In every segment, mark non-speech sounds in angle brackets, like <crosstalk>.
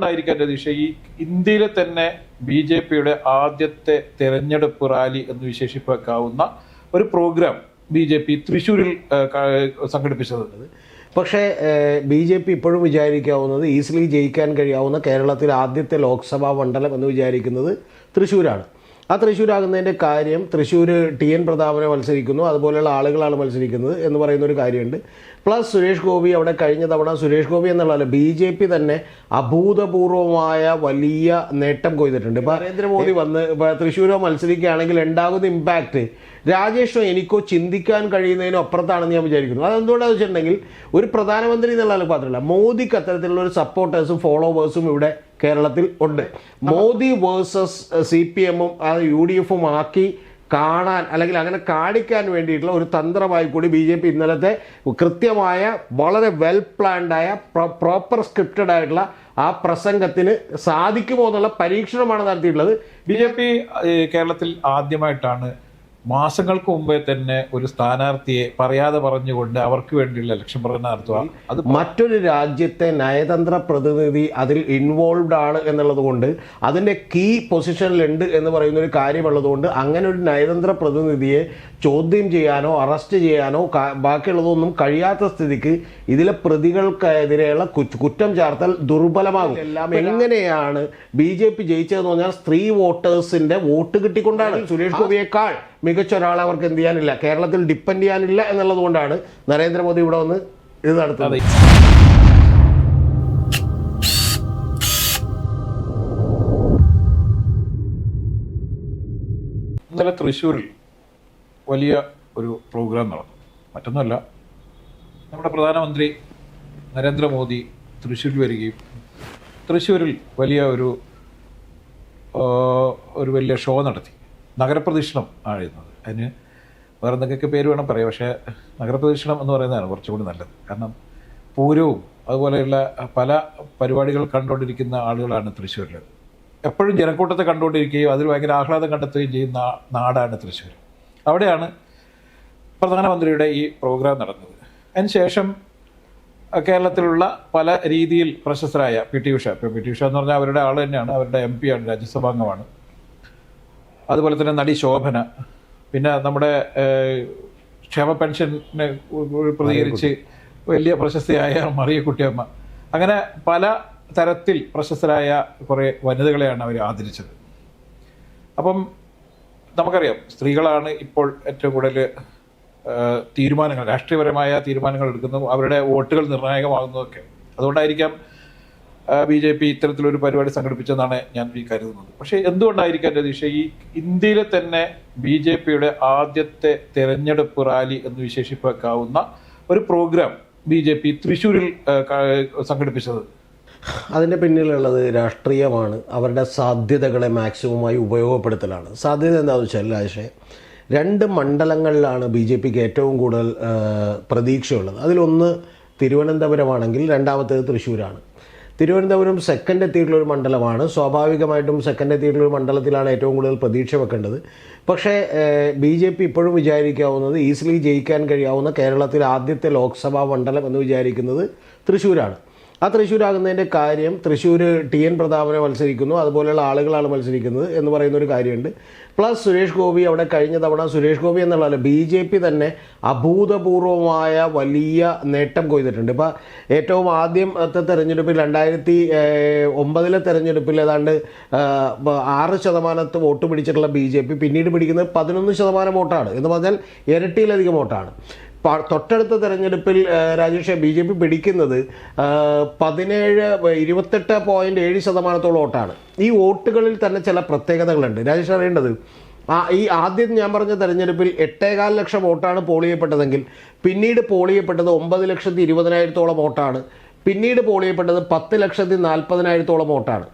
എന്തുകൊണ്ടായിരിക്കാം രതീഷ് ഈ ഇന്ത്യയിലെ തന്നെ ബി ജെ പിയുടെ ആദ്യത്തെ തെരഞ്ഞെടുപ്പ് റാലി എന്ന് വിശേഷിപ്പിക്കാവുന്ന ഒരു പ്രോഗ്രാം ബി ജെ പി തൃശ്ശൂരിൽ സംഘടിപ്പിച്ചത് പക്ഷേ ബി ജെ പി ഇപ്പോഴും വിചാരിക്കാവുന്നത് ഈസിലി ജയിക്കാൻ കഴിയാവുന്ന കേരളത്തിലെ ആദ്യത്തെ ലോക്സഭാ മണ്ഡലം എന്ന് വിചാരിക്കുന്നത് തൃശ്ശൂരാണ്. ആ തൃശ്ശൂരാകുന്നതിന്റെ കാര്യം തൃശ്ശൂർ ടി എൻ പ്രതാപനെ മത്സരിക്കുന്നു അതുപോലെയുള്ള ആളുകളാണ് മത്സരിക്കുന്നത് എന്ന് പറയുന്ന ഒരു കാര്യമുണ്ട്. പ്ലസ് സുരേഷ് ഗോപി അവിടെ കഴിഞ്ഞ തവണ സുരേഷ് ഗോപി എന്നുള്ള ബി ജെ പി തന്നെ അഭൂതപൂർവമായ വലിയ നേട്ടം കൊയ്തിട്ടുണ്ട്. ഇപ്പോൾ നരേന്ദ്രമോദി വന്ന് തൃശ്ശൂരോ മത്സരിക്കുകയാണെങ്കിൽ ഉണ്ടാകുന്ന ഇമ്പാക്റ്റ് രാജേഷോ എനിക്കോ ചിന്തിക്കാൻ കഴിയുന്നതിനോ അപ്പുറത്താണെന്ന് ഞാൻ വിചാരിക്കുന്നു. അതെന്തുകൊണ്ടാണെന്ന് വെച്ചിട്ടുണ്ടെങ്കിൽ ഒരു പ്രധാനമന്ത്രി എന്നുള്ള പാത്രമല്ല മോദിക്ക് അത്തരത്തിലുള്ള ഒരു സപ്പോർട്ടേഴ്സും ഫോളോവേഴ്സും ഇവിടെ കേരളത്തിൽ ഉണ്ട്. മോദി വേഴ്സസ് സി പി എമ്മും അത് യു ഡി എഫും ആക്കി കാണാൻ അല്ലെങ്കിൽ അങ്ങനെ കാണിക്കാൻ വേണ്ടിയിട്ടുള്ള ഒരു തന്ത്രമായി കൂടി ബി ജെ പി ഇന്നലത്തെ കൃത്യമായ വളരെ വെൽ പ്ലാൻഡായ പ്രോപ്പർ സ്ക്രിപ്റ്റഡ് ആയിട്ടുള്ള ആ പ്രസംഗത്തിന് സാധിക്കുമോ എന്നുള്ള പരീക്ഷണമാണ് നടത്തിയിട്ടുള്ളത്. ബി കേരളത്തിൽ ആദ്യമായിട്ടാണ് മാസങ്ങൾക്ക് മുമ്പേ തന്നെ ഒരു സ്ഥാനാർത്ഥിയെ പറയാതെ പറഞ്ഞുകൊണ്ട് അവർക്ക് വേണ്ടിയുള്ള ഇലക്ഷൻ പ്രചരണം നടത്തുക. അത് മറ്റൊരു രാജ്യത്തെ നയതന്ത്ര പ്രതിനിധി അതിൽ ഇൻവോൾവ്ഡ് ആണ് എന്നുള്ളത് കൊണ്ട് അതിന്റെ കീ പൊസിഷനിലുണ്ട് എന്ന് പറയുന്ന ഒരു കാര്യമുള്ളതുകൊണ്ട് അങ്ങനെ ഒരു നയതന്ത്ര പ്രതിനിധിയെ ചോദ്യം ചെയ്യാനോ അറസ്റ്റ് ചെയ്യാനോ ബാക്കിയുള്ളതൊന്നും കഴിയാത്ത സ്ഥിതിക്ക് ഇതിലെ പ്രതികൾക്കെതിരെയുള്ള കുറ്റം ചാർത്തൽ ദുർബലമാകും. എല്ലാം എങ്ങനെയാണ് ബി ജെ പി ജയിച്ചതെന്ന് പറഞ്ഞാൽ സ്ത്രീ വോട്ടേഴ്സിന്റെ വോട്ട് കിട്ടിക്കൊണ്ടാണ്. സുരേഷ് ഗോപിയേക്കാൾ മികച്ച ഒരാളെ അവർക്ക് എന്ത് ചെയ്യാനില്ല കേരളത്തിൽ ഡിപ്പെൻഡ് ചെയ്യാനില്ല എന്നുള്ളത് കൊണ്ടാണ് നരേന്ദ്രമോദി ഇവിടെ വന്ന് ഇത് നടത്തുന്നത്. ഇന്നലെ തൃശ്ശൂരിൽ വലിയ ഒരു പ്രോഗ്രാം നടന്നു. മറ്റൊന്നുമല്ല നമ്മുടെ പ്രധാനമന്ത്രി നരേന്ദ്രമോദി തൃശ്ശൂരിൽ വരികയും തൃശ്ശൂരിൽ വലിയ ഒരു ഒരു വലിയ ഷോ നടത്തി. നഗരപ്രദക്ഷിണം ആയിരുന്നത് അതിന് വേറെ എന്തൊക്കെ പേര് വേണം പറയാം. പക്ഷേ നഗരപ്രദക്ഷിണം എന്ന് പറയുന്നതാണ് കുറച്ചുകൂടി നല്ലത്. കാരണം പൂരവും അതുപോലെയുള്ള പല പരിപാടികൾ കണ്ടുകൊണ്ടിരിക്കുന്ന ആളുകളാണ് തൃശ്ശൂരിൽ. എപ്പോഴും ജനക്കൂട്ടത്തെ കണ്ടുകൊണ്ടിരിക്കുകയും അതിൽ ഭയങ്കര ആഹ്ലാദം കണ്ടെത്തുകയും ചെയ്യുന്ന നാടാണ് തൃശ്ശൂർ. അവിടെയാണ് പ്രധാനമന്ത്രിയുടെ ഈ പ്രോഗ്രാം നടന്നത്. അതിനുശേഷം ശേഷം കേരളത്തിലുള്ള പല രീതിയിൽ പ്രശസ്തരായ പി ടി ഉഷ. ഇപ്പോൾ പി ടി ഉഷ എന്ന് പറഞ്ഞാൽ അവരുടെ ആൾ തന്നെയാണ്. അവരുടെ എം പി ആണ് രാജ്യസഭാംഗമാണ്. അതുപോലെ തന്നെ നടി ശോഭന. പിന്നെ നമ്മുടെ ക്ഷേമ പെൻഷനെ പ്രതികരിച്ച് വലിയ പ്രശസ്തിയായ മറിയക്കുട്ടിയമ്മ. അങ്ങനെ പല തരത്തിൽ പ്രശസ്തരായ കുറേ വനിതകളെയാണ് അവർ ആദരിച്ചത്. അപ്പം നമുക്കറിയാം സ്ത്രീകളാണ് ഇപ്പോൾ ഏറ്റവും കൂടുതൽ തീരുമാനങ്ങൾ രാഷ്ട്രീയപരമായ തീരുമാനങ്ങൾ എടുക്കുന്നതും അവരുടെ വോട്ടുകൾ നിർണായകമാകുന്നതൊക്കെ. അതുകൊണ്ടായിരിക്കാം ബി ജെ പി ഇത്തരത്തിലൊരു പരിപാടി സംഘടിപ്പിച്ചെന്നാണ് ഞാൻ ഈ കരുതുന്നത്. പക്ഷേ എന്തുകൊണ്ടായിരിക്കാം രതീഷ് ഈ ഇന്ത്യയിലെ തന്നെ ബി ജെ പിയുടെ ആദ്യത്തെ തെരഞ്ഞെടുപ്പ് റാലി എന്ന് വിശേഷിപ്പിക്കാവുന്ന ഒരു പ്രോഗ്രാം ബി ജെ പി തൃശ്ശൂരിൽ സംഘടിപ്പിച്ചത്? അതിന്റെ പിന്നിലുള്ളത് രാഷ്ട്രീയമാണ്. അവരുടെ സാധ്യതകളെ മാക്സിമമായി ഉപയോഗപ്പെടുത്തലാണ്. സാധ്യത എന്താണെന്ന് വെച്ചാൽ ആശയം രണ്ട് മണ്ഡലങ്ങളിലാണ് ബി ജെ പിക്ക് ഏറ്റവും കൂടുതൽ പ്രതീക്ഷയുള്ളത്. അതിലൊന്ന് തിരുവനന്തപുരമാണെങ്കിൽ രണ്ടാമത്തേത് തൃശ്ശൂരാണ്. തിരുവനന്തപുരം സെക്കൻഡ് എത്തിയിട്ടുള്ള ഒരു മണ്ഡലമാണ്. സ്വാഭാവികമായിട്ടും സെക്കൻഡ് എത്തിയിട്ടുള്ള ഒരു മണ്ഡലത്തിലാണ് ഏറ്റവും കൂടുതൽ പ്രതീക്ഷ വെക്കേണ്ടത്. പക്ഷേ ബി ജെ പി ഇപ്പോഴും വിചാരിക്കാവുന്നത് ഈസിലി ജയിക്കാൻ കഴിയാവുന്ന കേരളത്തിലെ ആദ്യത്തെ ലോക്സഭാ മണ്ഡലം എന്ന് വിചാരിക്കുന്നത് തൃശ്ശൂരാണ്. ആ തൃശ്ശൂരാകുന്നതിന്റെ കാര്യം തൃശ്ശൂർ ടി എൻ പ്രതാപനെ മത്സരിക്കുന്നു. അതുപോലെയുള്ള ആളുകളാണ് മത്സരിക്കുന്നത് എന്ന് പറയുന്ന ഒരു കാര്യമുണ്ട്. പ്ലസ് സുരേഷ് ഗോപി അവിടെ കഴിഞ്ഞ തവണ സുരേഷ് ഗോപി എന്നുള്ള ബി ജെ പി തന്നെ അഭൂതപൂർവമായ വലിയ നേട്ടം കൊയ്തിട്ടുണ്ട്. ഇപ്പോൾ ഏറ്റവും ആദ്യത്തെ തെരഞ്ഞെടുപ്പിൽ രണ്ടായിരത്തി ഒമ്പതിലെ തെരഞ്ഞെടുപ്പിൽ ഏതാണ്ട് ആറ് ശതമാനത്ത് വോട്ട് പിടിച്ചിട്ടുള്ള ബി ജെ പി പിന്നീട് പിടിക്കുന്നത് പതിനൊന്ന് ശതമാനം വോട്ടാണ്. എന്ന് പറഞ്ഞാൽ ഇരട്ടിയിലധികം വോട്ടാണ്. തൊട്ടടുത്ത തെരഞ്ഞെടുപ്പിൽ രാജേഷ് ബി ജെ പി പിടിക്കുന്നത് പതിനേഴ് ഇരുപത്തെട്ട് പോയിന്റ് ഏഴ് ശതമാനത്തോളം വോട്ടാണ്. ഈ വോട്ടുകളിൽ തന്നെ ചില പ്രത്യേകതകളുണ്ട്. രാജേഷ് അറിയേണ്ടത് ഈ ആദ്യം ഞാൻ പറഞ്ഞ തെരഞ്ഞെടുപ്പിൽ എട്ടേകാൽ ലക്ഷം വോട്ടാണ് പോളിയപ്പെട്ടതെങ്കിൽ പിന്നീട് പോളിയപ്പെട്ടത് ഒമ്പത് ലക്ഷത്തി ഇരുപതിനായിരത്തോളം വോട്ടാണ്. പിന്നീട് പോൾ ചെയ്യപ്പെട്ടത് പത്ത് ലക്ഷത്തി നാൽപ്പതിനായിരത്തോളം വോട്ടാണ്.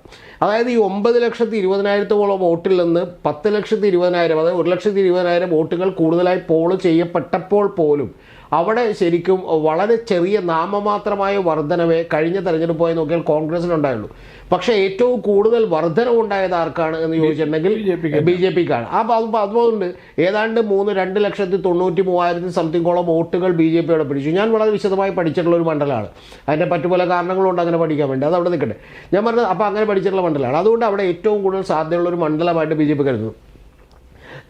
അതായത് ഈ ഒമ്പത് ലക്ഷത്തി ഇരുപതിനായിരത്തോളം വോട്ടിൽ നിന്ന് പത്ത് ലക്ഷത്തി ഇരുപതിനായിരം അതായത് ഒരു ലക്ഷത്തി ഇരുപതിനായിരം വോട്ടുകൾ കൂടുതലായി പോൾ ചെയ്യപ്പെട്ടപ്പോൾ പോലും അവിടെ ശരിക്കും വളരെ ചെറിയ നാമമാത്രമായ വർധനവേ കഴിഞ്ഞ തെരഞ്ഞെടുപ്പ് പോയി നോക്കിയാൽ കോൺഗ്രസിനുണ്ടായുള്ളൂ. പക്ഷേ ഏറ്റവും കൂടുതൽ വർധനവ് ഉണ്ടായത് ആർക്കാണ് എന്ന് ചോദിച്ചിട്ടുണ്ടെങ്കിൽ ബി ജെ പിക്കാണ്. അപ്പോൾ അത് അതുകൊണ്ട് ഏതാണ്ട് മൂന്ന് രണ്ട് ലക്ഷത്തി തൊണ്ണൂറ്റി മൂവായിരത്തി സംതിങ്ങോളം വോട്ടുകൾ ബി ജെ പിയോടെ പിടിച്ചു. ഞാൻ വളരെ വിശദമായി പഠിച്ചിട്ടുള്ള ഒരു മണ്ഡലമാണ്. അതിന്റെ പറ്റു പല കാരണങ്ങളുണ്ട് അങ്ങനെ പഠിക്കാൻ വേണ്ടി. അത് അവിടെ നിൽക്കട്ടെ. ഞാൻ പറഞ്ഞത് അപ്പോൾ അങ്ങനെ പഠിച്ചിട്ടുള്ള മണ്ഡലമാണ്. അതുകൊണ്ട് അവിടെ ഏറ്റവും കൂടുതൽ സാധ്യതയുള്ള ഒരു മണ്ഡലമായിട്ട് ബി ജെ പി കരുതുന്നു.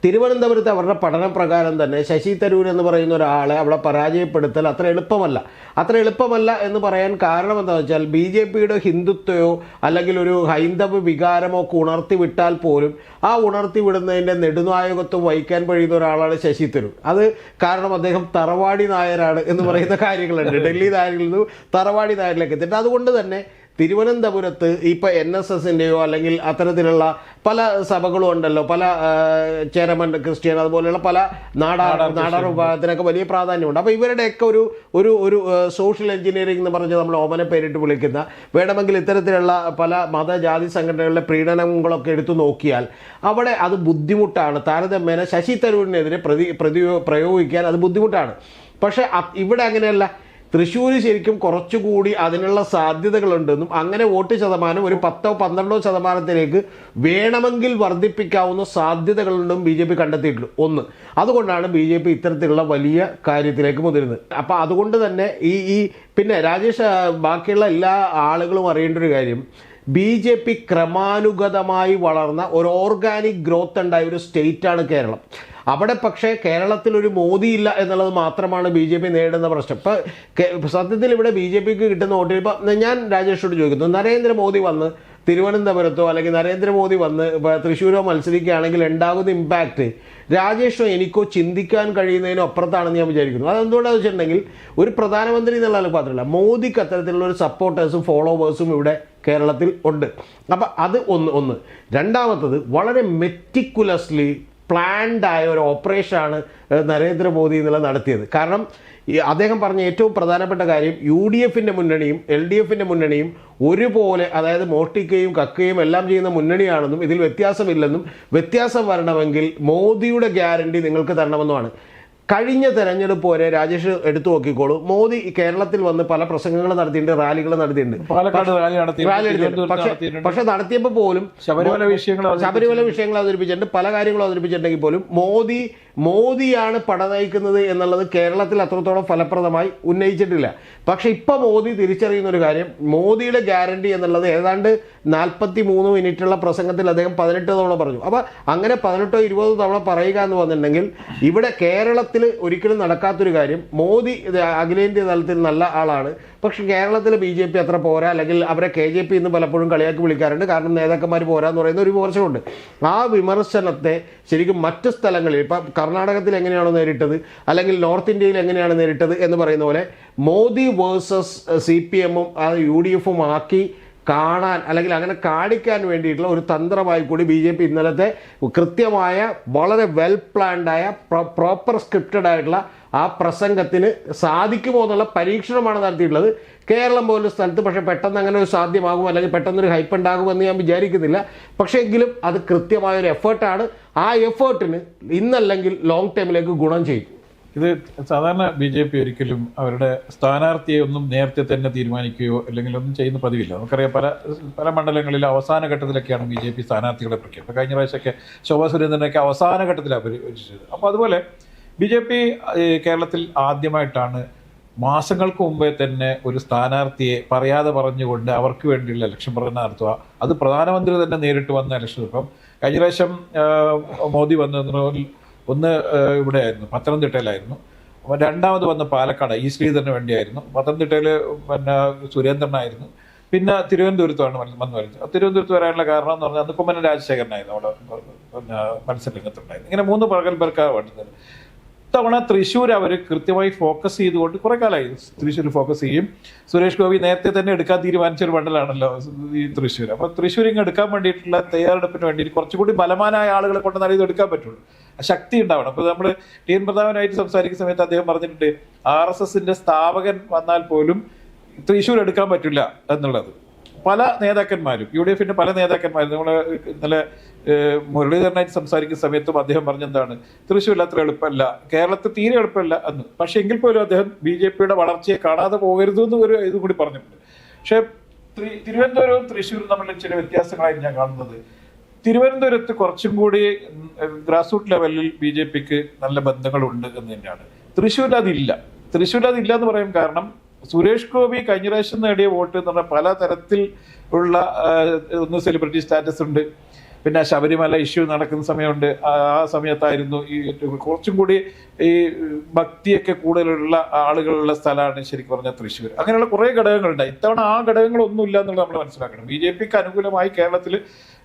തിരുവനന്തപുരത്ത് അവരുടെ പഠനപ്രകാരം തന്നെ ശശി തരൂർ എന്ന് പറയുന്ന ഒരാളെ അവിടെ പരാജയപ്പെടുത്തൽ അത്ര എളുപ്പമല്ല. അത്ര എളുപ്പമല്ല എന്ന് പറയാൻ കാരണം എന്താണെന്ന് വെച്ചാൽ ബി ജെ പിയുടെ ഹിന്ദുത്വയോ അല്ലെങ്കിൽ ഒരു ഹൈന്ദവ വികാരമോ ഒക്കെ ഉണർത്തി വിട്ടാൽ പോലും ആ ഉണർത്തി വിടുന്നതിന്റെ നെടുനായകത്വം വഹിക്കാൻ കഴിയുന്ന ഒരാളാണ് ശശി തരൂർ. അത് കാരണം അദ്ദേഹം തറവാടി നായരാണ് എന്ന് പറയുന്ന കാര്യങ്ങളുണ്ട്. ഡൽഹി നായരിൽ നിന്ന് തറവാടി നായരിലേക്ക് എത്തിയിട്ട് അതുകൊണ്ട് തന്നെ തിരുവനന്തപുരത്ത് ഇപ്പോൾ എൻ എസ് എസിന്റെയോ അല്ലെങ്കിൽ അത്തരത്തിലുള്ള പല സഭകളും ഉണ്ടല്ലോ പല ചേരമൻ ക്രിസ്ത്യൻ അതുപോലെയുള്ള പല നാടാർ നാടാർ വിഭാഗത്തിനൊക്കെ വലിയ പ്രാധാന്യമുണ്ട്. അപ്പോൾ ഇവരുടെയൊക്കെ ഒരു ഒരു ഒരു സോഷ്യൽ എഞ്ചിനീയറിംഗ് എന്ന് പറഞ്ഞ് നമ്മൾ ഓമന പേരിട്ട് വിളിക്കുന്ന വേണമെങ്കിൽ ഇത്തരത്തിലുള്ള പല മതജാതി സംഘടനകളുടെ പ്രീണനങ്ങളൊക്കെ എടുത്തു നോക്കിയാൽ അവിടെ അത് ബുദ്ധിമുട്ടാണ്. താരതമ്യേന ശശി തരൂരിനെതിരെ പ്രതി പ്രതി പ്രയോഗിക്കാൻ അത് ബുദ്ധിമുട്ടാണ്. പക്ഷേ ഇവിടെ അങ്ങനെയല്ല. തൃശ്ശൂർ ശരിക്കും കുറച്ചുകൂടി അതിനുള്ള സാധ്യതകളുണ്ടെന്നും അങ്ങനെ വോട്ട് ശതമാനം ഒരു പത്തോ പന്ത്രണ്ടോ ശതമാനത്തിലേക്ക് വേണമെങ്കിൽ വർദ്ധിപ്പിക്കാവുന്ന സാധ്യതകളുണ്ടെന്നും ബി ജെ പി കണ്ടെത്തിയിട്ടുള്ളൂ ഒന്ന് അതുകൊണ്ടാണ് ബി ജെ പി ഇത്തരത്തിലുള്ള വലിയ കാര്യത്തിലേക്ക് മുതിരുന്നത്. അപ്പോൾ അതുകൊണ്ട് തന്നെ ഈ ഈ പിന്നെ രാജേഷ് ബാക്കിയുള്ള എല്ലാ ആളുകളും അറിയേണ്ട ഒരു കാര്യം ബി ജെ പി ക്രമാനുഗതമായി വളർന്ന ഒരു ഓർഗാനിക് ഗ്രോത്ത് ഉണ്ടായ ഒരു സ്റ്റേറ്റാണ് കേരളം. അവിടെ പക്ഷേ കേരളത്തിൽ ഒരു മോദിയില്ല എന്നുള്ളത് മാത്രമാണ് ബി ജെ പി നേരിടുന്ന പ്രശ്നം. ഇപ്പം സത്യത്തിൽ ഇവിടെ ബി ജെ പിക്ക് കിട്ടുന്ന വോട്ടിൽ ഇപ്പം ഞാൻ രാജേഷോട് ചോദിക്കുന്നു. നരേന്ദ്രമോദി വന്ന് തിരുവനന്തപുരത്തോ അല്ലെങ്കിൽ നരേന്ദ്രമോദി വന്ന് തൃശ്ശൂരോ മത്സരിക്കുകയാണെങ്കിൽ ഉണ്ടാകുന്ന ഇമ്പാക്റ്റ് രാജേഷോ എനിക്കോ ചിന്തിക്കാൻ കഴിയുന്നതിനും അപ്പുറത്താണെന്ന് ഞാൻ വിചാരിക്കുന്നു. അതെന്തുകൊണ്ടാണെന്ന് വെച്ചിട്ടുണ്ടെങ്കിൽ ഒരു പ്രധാനമന്ത്രി എന്നുള്ള മാത്രമല്ല മോദിക്ക് അത്തരത്തിലുള്ള ഒരു സപ്പോർട്ടേഴ്സും ഫോളോവേഴ്സും ഇവിടെ കേരളത്തിൽ ഉണ്ട്. അപ്പം അത് ഒന്ന് ഒന്ന്. രണ്ടാമത്തത് വളരെ മെറ്റിക്കുലസ്ലി പ്ലാൻഡ് ആയ ഒരു ഓപ്പറേഷനാണ് നരേന്ദ്രമോദി എന്നുള്ള നടത്തിയത്. കാരണം അദ്ദേഹം പറഞ്ഞ ഏറ്റവും പ്രധാനപ്പെട്ട കാര്യം യു ഡി എഫിന്റെ മുന്നണിയും എൽ ഡി എഫിന്റെ മുന്നണിയും ഒരുപോലെ അതായത് മോഷ്ടിക്കുകയും കക്കുകയും എല്ലാം ചെയ്യുന്ന മുന്നണിയാണെന്നും ഇതിൽ വ്യത്യാസമില്ലെന്നും വ്യത്യാസം വരണമെങ്കിൽ മോദിയുടെ ഗ്യാരണ്ടി നിങ്ങൾക്ക് തരണമെന്നുമാണ്. കഴിഞ്ഞ തെരഞ്ഞെടുപ്പ് വരെ രാജേഷ് എടുത്തു നോക്കിക്കോളൂ. മോദി കേരളത്തിൽ വന്ന് പല പ്രസംഗങ്ങൾ നടത്തിയിട്ടുണ്ട് റാലികൾ നടത്തിയിട്ടുണ്ട്. പാലക്കാട് റാലി നടത്തി പക്ഷേ നടത്തിയിട്ടുണ്ട്. പക്ഷെ നടത്തിയപ്പോൾ പോലും ശബരിമല വിഷയങ്ങൾ ശബരിമല വിഷയങ്ങൾ അവതരിപ്പിച്ചിട്ടുണ്ട് പല കാര്യങ്ങളും അവതരിപ്പിച്ചിട്ടുണ്ടെങ്കിൽ പോലും മോദി മോദിയാണ് പട നയിക്കുന്നത് എന്നുള്ളത് കേരളത്തിൽ അത്രത്തോളം ഫലപ്രദമായി ഉന്നയിച്ചിട്ടില്ല. പക്ഷെ ഇപ്പൊ മോദി തിരിച്ചറിയുന്ന ഒരു കാര്യം മോദിയുടെ ഗ്യാരണ്ടി എന്നുള്ളത് ഏതാണ്ട് നാൽപ്പത്തി മൂന്ന് മിനിറ്റുള്ള പ്രസംഗത്തിൽ അദ്ദേഹം പതിനെട്ട് തവണ പറഞ്ഞു. അപ്പോൾ അങ്ങനെ പതിനെട്ടോ ഇരുപതോ തവണ പറയുക എന്ന് വന്നിട്ടുണ്ടെങ്കിൽ ഇവിടെ കേരളത്തിൽ ഒരിക്കലും നടക്കാത്തൊരു കാര്യം മോദി അഖിലേന്ത്യാ തലത്തിൽ നല്ല ആളാണ്. പക്ഷെ കേരളത്തിൽ ബി ജെ പി അത്ര പോരാ. അല്ലെങ്കിൽ അവരെ കെ ജെ പി എന്ന് പലപ്പോഴും കളിയാക്കി വിളിക്കാറുണ്ട്. കാരണം നേതാക്കന്മാർ പോരാന്ന് പറയുന്ന ഒരു വിമർശനമുണ്ട്. ആ വിമർശനത്തെ ശരിക്കും മറ്റ് സ്ഥലങ്ങളിൽ ഇപ്പം കർണാടകത്തിൽ എങ്ങനെയാണോ നേരിട്ടത് അല്ലെങ്കിൽ നോർത്ത് ഇന്ത്യയിൽ എങ്ങനെയാണ് നേരിട്ടത് എന്ന് പറയുന്ന പോലെ മോദി വേഴ്സസ് സി പി എമ്മും അത് യു ഡി എഫും ആക്കി കാണാൻ അല്ലെങ്കിൽ അങ്ങനെ കാണിക്കാൻ വേണ്ടിയിട്ടുള്ള ഒരു തന്ത്രമായി കൂടി ബി ജെ പി ഇന്നലത്തെ കൃത്യമായ വളരെ വെൽ പ്ലാൻഡായ പ്രോപ്പർ സ്ക്രിപ്റ്റഡ് ആയിട്ടുള്ള ആ പ്രസംഗത്തിന് സാധിക്കുമോ എന്നുള്ള പരീക്ഷണമാണ് നടത്തിയിട്ടുള്ളത്. കേരളം പോലുള്ള സ്ഥലത്ത് പക്ഷേ പെട്ടെന്ന് അങ്ങനെ ഒരു സാധ്യമാകും അല്ലെങ്കിൽ പെട്ടെന്നൊരു ഹൈപ്പ് ഉണ്ടാകുമെന്ന് ഞാൻ വിചാരിക്കുന്നില്ല. പക്ഷേ എങ്കിലും അത് കൃത്യമായ ഒരു എഫേർട്ടാണ് ആ എഫേർട്ടിന് ഇന്നല്ലെങ്കിൽ ലോങ് ടൈമിലേക്ക് ഗുണം ചെയ്യും. ഇത് സാധാരണ ബി ജെ പി ഒരിക്കലും അവരുടെ സ്ഥാനാർത്ഥിയെ ഒന്നും നേരത്തെ തന്നെ തീരുമാനിക്കുകയോ അല്ലെങ്കിൽ ഒന്നും ചെയ്യുന്ന പതിവില്ല. നമുക്കറിയാം പല പല മണ്ഡലങ്ങളിൽ അവസാന ഘട്ടത്തിലൊക്കെയാണ് ബി ജെ പി സ്ഥാനാർത്ഥികളെ പ്രഖ്യാപിക്കുക കഴിഞ്ഞ പ്രാവശ്യമൊക്കെ ശോഭാ സുരേന്ദ്രനൊക്കെ അവസാന ഘട്ടത്തിലാണ് അപ്പോൾ അതുപോലെ ബി ജെ പി കേരളത്തിൽ ആദ്യമായിട്ടാണ് മാസങ്ങൾക്ക് മുമ്പേ തന്നെ ഒരു സ്ഥാനാർത്ഥിയെ പറയാതെ പറഞ്ഞുകൊണ്ട് അവർക്ക് വേണ്ടിയുള്ള ഇലക്ഷൻ പ്രചരണം നടത്തുക. അത് പ്രധാനമന്ത്രി തന്നെ നേരിട്ട് വന്ന ഇലക്ഷൻ ഇപ്പം. കഴിഞ്ഞ പ്രാവശ്യം മോദി വന്ന ഒന്ന് ഇവിടെ ആയിരുന്നു പത്തനംതിട്ടയിലായിരുന്നു. രണ്ടാമത് വന്ന് പാലക്കാട് ഈ ശ്രീധരന് വേണ്ടിയായിരുന്നു. പത്തനംതിട്ടയിൽ പിന്നെ സുരേന്ദ്രനായിരുന്നു. പിന്നെ തിരുവനന്തപുരത്താണ് വന്ന് വരുന്നത് തിരുവനന്തപുരത്ത് വരാനുള്ള കാരണം എന്ന് പറഞ്ഞാൽ അന്ന് കുമ്മനം രാജശേഖരനായിരുന്നു. അവിടെ പിന്നെ മത്സരരംഗത്തുണ്ടായിരുന്നു. ഇങ്ങനെ മൂന്ന് പകൽപ്പേർക്കാണ് വേണ്ടത്. ഇത്തവണ തൃശ്ശൂർ അവർ കൃത്യമായി ഫോക്കസ് ചെയ്തുകൊണ്ട് കുറെ കാലമായി തൃശ്ശൂർ ഫോക്കസ് ചെയ്യും. സുരേഷ് ഗോപി നേരത്തെ തന്നെ എടുക്കാൻ തീരുമാനിച്ച ഒരു ഈ തൃശ്ശൂർ അപ്പൊ തൃശ്ശൂർ ഇങ്ങ് എടുക്കാൻ വേണ്ടിയിട്ടുള്ള തയ്യാറെടുപ്പിന് വേണ്ടി കുറച്ചുകൂടി ബലമാനായ ആളുകളെ കൊണ്ടുവന്നാൽ ഇത് എടുക്കാൻ പറ്റുള്ളൂ. ശക്തി ഉണ്ടാവണം. അപ്പൊ നമ്മൾ ടി എൻ പ്രതാപനായിട്ട് സംസാരിക്കുന്ന സമയത്ത് അദ്ദേഹം പറഞ്ഞിട്ടുണ്ട് ആർ എസ് എസിന്റെ സ്ഥാപകൻ വന്നാൽ പോലും തൃശ്ശൂർ എടുക്കാൻ പറ്റില്ല എന്നുള്ളത്. പല നേതാക്കന്മാരും യു ഡി എഫിന്റെ പല നേതാക്കന്മാരും നമ്മൾ ഇന്നലെ മുരളീധരനായിട്ട് സംസാരിക്കുന്ന സമയത്തും അദ്ദേഹം പറഞ്ഞെന്താണ് തൃശ്ശൂരിൽ അത്ര എളുപ്പമല്ല കേരളത്തിൽ തീരെ എളുപ്പമല്ല എന്ന്. പക്ഷെ എങ്കിൽ പോലും അദ്ദേഹം ബി ജെ പിയുടെ വളർച്ചയെ കാണാതെ പോകരുത് എന്ന് ഒരു ഇതും കൂടി പറഞ്ഞിട്ടുണ്ട്. പക്ഷെ ത്രി- തിരുവനന്തപുരവും തൃശ്ശൂരും തമ്മിൽ ചില വ്യത്യാസങ്ങളായി ഞാൻ കാണുന്നത്. തിരുവനന്തപുരത്ത് കുറച്ചും കൂടി ഗ്രാസ് റൂട്ട് ലെവലിൽ ബി ജെ പിക്ക് നല്ല ബന്ധങ്ങളുണ്ട് എന്ന് തന്നെയാണ്. തൃശ്ശൂരിൽ അതില്ല. തൃശ്ശൂരിൽ അതില്ല എന്ന് പറയാൻ കാരണം സുരേഷ് ഗോപി കഴിഞ്ഞ പ്രാവശ്യം നേടിയ വോട്ട് എന്ന് പറഞ്ഞാൽ പല തരത്തിൽ ഉള്ള ഒന്ന് സെലിബ്രിറ്റി സ്റ്റാറ്റസ് ഉണ്ട്. പിന്നെ ശബരിമല ഇഷ്യൂ നടക്കുന്ന സമയമുണ്ട്. ആ സമയത്തായിരുന്നു ഈ കുറച്ചും കൂടി ഈ ഭക്തിയൊക്കെ കൂടുതലുള്ള ആളുകളുള്ള സ്ഥലമാണ് ശരിക്കും പറഞ്ഞാൽ തൃശ്ശൂർ. അങ്ങനെയുള്ള കുറേ ഘടകങ്ങളുണ്ട്. ഇത്തവണ ആ ഘടകങ്ങളൊന്നും ഇല്ല എന്നുള്ളത് നമ്മൾ മനസ്സിലാക്കണം. ബി ജെ പിക്ക് അനുകൂലമായി കേരളത്തിൽ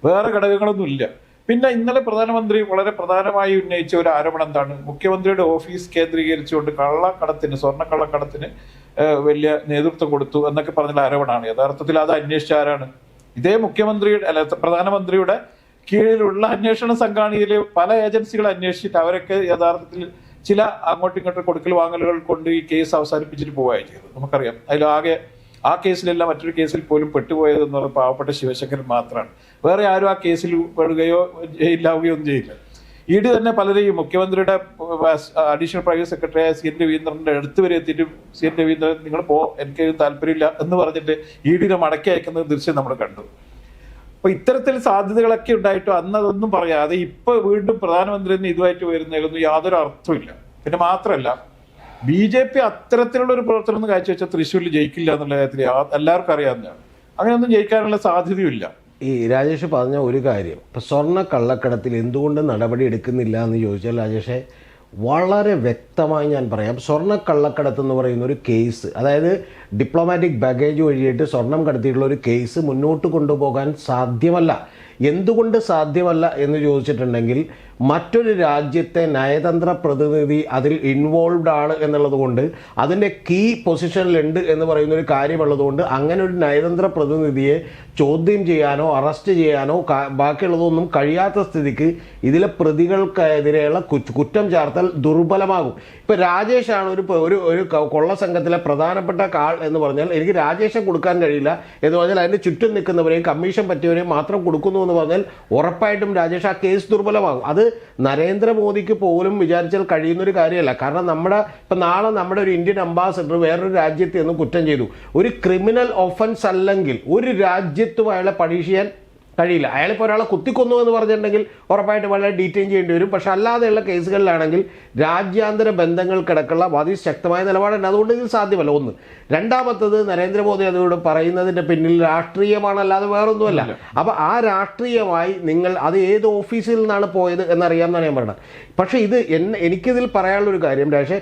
വേറെ ഘടകങ്ങളൊന്നും ഇല്ല പിന്നെ ഇന്നലെ പ്രധാനമന്ത്രി വളരെ പ്രധാനമായി ഉന്നയിച്ച ഒരു ആരോപണം എന്താണ്? മുഖ്യമന്ത്രിയുടെ ഓഫീസ് കേന്ദ്രീകരിച്ചുകൊണ്ട് കള്ളക്കടത്തിന് സ്വർണക്കള്ളക്കടത്തിന് വലിയ നേതൃത്വം കൊടുത്തു എന്നൊക്കെ പറഞ്ഞുള്ള ആരോപണമാണ് യഥാർത്ഥത്തിൽ അത് അന്വേഷിച്ച ആരാണ്? ഇതേ മുഖ്യമന്ത്രിയുടെ അല്ല പ്രധാനമന്ത്രിയുടെ കീഴിലുള്ള അന്വേഷണ സംഘാണിയിലെ പല ഏജൻസികൾ അന്വേഷിച്ചിട്ട് അവരൊക്കെ യഥാർത്ഥത്തിൽ ചില അങ്ങോട്ടും ഇങ്ങോട്ടും കൊടുക്കൽ വാങ്ങലുകൾ കൊണ്ട് ഈ കേസ് അവസാനിപ്പിച്ചിട്ട് പോവുകയാണ് ചെയ്തത്. നമുക്കറിയാം. അതിൽ ആകെ ആ കേസിലല്ല മറ്റൊരു കേസിൽ പോലും പെട്ടുപോയത് എന്ന് പറയുന്നത് പാവപ്പെട്ട ശിവശങ്കരൻ മാത്രമാണ്. വേറെ ആരും ആ കേസിൽ പെടുകയോ ജയിലാവുകയോ ഒന്നും ചെയ്യില്ല. ഇ ഡി തന്നെ പലരെയും മുഖ്യമന്ത്രിയുടെ additional private secretary C N രവീന്ദ്രന്റെ അടുത്ത് വരെ എത്തിയിട്ടും സി എൻ രവീന്ദ്രൻ നിങ്ങൾ പോ എനിക്ക് താല്പര്യമില്ല എന്ന് പറഞ്ഞിട്ട് ഇ ഡിനെ മടക്കി അയക്കുന്ന ദൃശ്യം നമ്മൾ കണ്ടു. അപ്പൊ ഇത്തരത്തിൽ സാധ്യതകളൊക്കെ ഉണ്ടായിട്ടും? അന്ന് അതൊന്നും പറയാതെ ഇപ്പൊ വീണ്ടും പ്രധാനമന്ത്രി തന്നെ ഇതുമായിട്ട് വരുന്നതിലൊന്നും യാതൊരു അർത്ഥമില്ല പിന്നെ മാത്രമല്ല ബി ജെ പി അത്തരത്തിലുള്ള ഒരു പ്രവർത്തനം കാഴ്ചവെച്ചാൽ തൃശ്ശൂരിൽ ജയിക്കില്ല എന്നുള്ള കാര്യത്തിൽ എല്ലാവർക്കും അറിയാവുന്നതാണ്. അങ്ങനെയൊന്നും ജയിക്കാനുള്ള സാധ്യതയുമില്ല. ഈ രാജേഷ് പറഞ്ഞ ഒരു കാര്യം. ഇപ്പം സ്വർണ കള്ളക്കടത്തിൽ എന്തുകൊണ്ട് നടപടി എടുക്കുന്നില്ല എന്ന് ചോദിച്ചാൽ രാജേഷെ വളരെ വ്യക്തമായി ഞാൻ പറയാം. സ്വർണ കള്ളക്കടത്ത് എന്ന് പറയുന്ന ഒരു കേസ് അതായത് ഡിപ്ലോമാറ്റിക് ബാഗേജ് വഴിയായിട്ട് സ്വർണം കടത്തിയിട്ടുള്ള ഒരു കേസ് മുന്നോട്ട് കൊണ്ടുപോകാൻ സാധ്യമല്ല. എന്തുകൊണ്ട് സാധ്യമല്ല എന്ന് ചോദിച്ചിട്ടുണ്ടെങ്കിൽ മറ്റൊരു രാജ്യത്തെ നയതന്ത്ര പ്രതിനിധി അതിൽ ഇൻവോൾവ്ഡ് ആണ് എന്നുള്ളത് കൊണ്ട് അതിന്റെ കീ പൊസിഷനിലുണ്ട് എന്ന് പറയുന്ന ഒരു കാര്യമുള്ളതുകൊണ്ട് അങ്ങനെ ഒരു നയതന്ത്ര പ്രതിനിധിയെ ചോദ്യം ചെയ്യാനോ അറസ്റ്റ് ചെയ്യാനോ ബാക്കിയുള്ളതൊന്നും കഴിയാത്ത സ്ഥിതിക്ക് ഇതിലെ പ്രതികൾക്കെതിരെയുള്ള കുറ്റം ചാർത്തൽ ദുർബലമാകും. ഇപ്പൊ രാജേഷാണ് ഒരു ഒരു ഒരു കൊള്ള സംഘത്തിലെ പ്രധാനപ്പെട്ട കാൾ എന്ന് പറഞ്ഞാൽ എനിക്ക് രാജേഷെ കൊടുക്കാൻ കഴിയില്ല എന്ന് പറഞ്ഞാൽ അതിന്റെ ചുറ്റും നിൽക്കുന്നവരെയും കമ്മീഷൻ പറ്റിയവരെയും മാത്രം കൊടുക്കുന്നു എന്ന് പറഞ്ഞാൽ ഉറപ്പായിട്ടും രാജേഷ് ആ കേസ് ദുർബലമാകും. അത് നരേന്ദ്രമോദിക്ക് പോലും വിചാരിച്ചാൽ കഴിയുന്നൊരു കാര്യമല്ല. കാരണം നമ്മുടെ ഇപ്പം നാളെ നമ്മുടെ ഒരു ഇന്ത്യൻ അംബാസഡർ വേറൊരു രാജ്യത്ത് നിന്ന് കുറ്റം ചെയ്തു. ഒരു ക്രിമിനൽ ഒഫൻസ് അല്ലെങ്കിൽ ഒരു രാജ്യത്തുമായുള്ള പണിഷ് ചെയ്യാൻ കഴിയില്ല. അയാളിപ്പോൾ ഒരാളെ കുത്തിക്കൊന്നു എന്ന് പറഞ്ഞിട്ടുണ്ടെങ്കിൽ ഉറപ്പായിട്ട് വളരെ ഡീറ്റെയിൻ ചെയ്യേണ്ടി വരും. പക്ഷെ അല്ലാതെയുള്ള കേസുകളിലാണെങ്കിൽ രാജ്യാന്തര ബന്ധങ്ങൾക്കിടക്കുള്ള അതിശക്തമായ നിലപാടുണ്ട്. അതുകൊണ്ട് ഇത് സാധ്യമല്ല. ഒന്ന്. രണ്ടാമത്തത് നരേന്ദ്രമോദി അതോട് പറയുന്നതിന്റെ പിന്നിൽ രാഷ്ട്രീയമാണ് അല്ലാതെ വേറൊന്നുമല്ല അപ്പോൾ ആ രാഷ്ട്രീയമായി നിങ്ങൾ അത് ഏത് ഓഫീസിൽ നിന്നാണ് പോയത് എന്നറിയാമെന്നാണ് ഞാൻ പറയുന്നത് പക്ഷേ ഇത് എന്നെ എനിക്കിതിൽ പറയാനുള്ളൊരു കാര്യം പക്ഷേ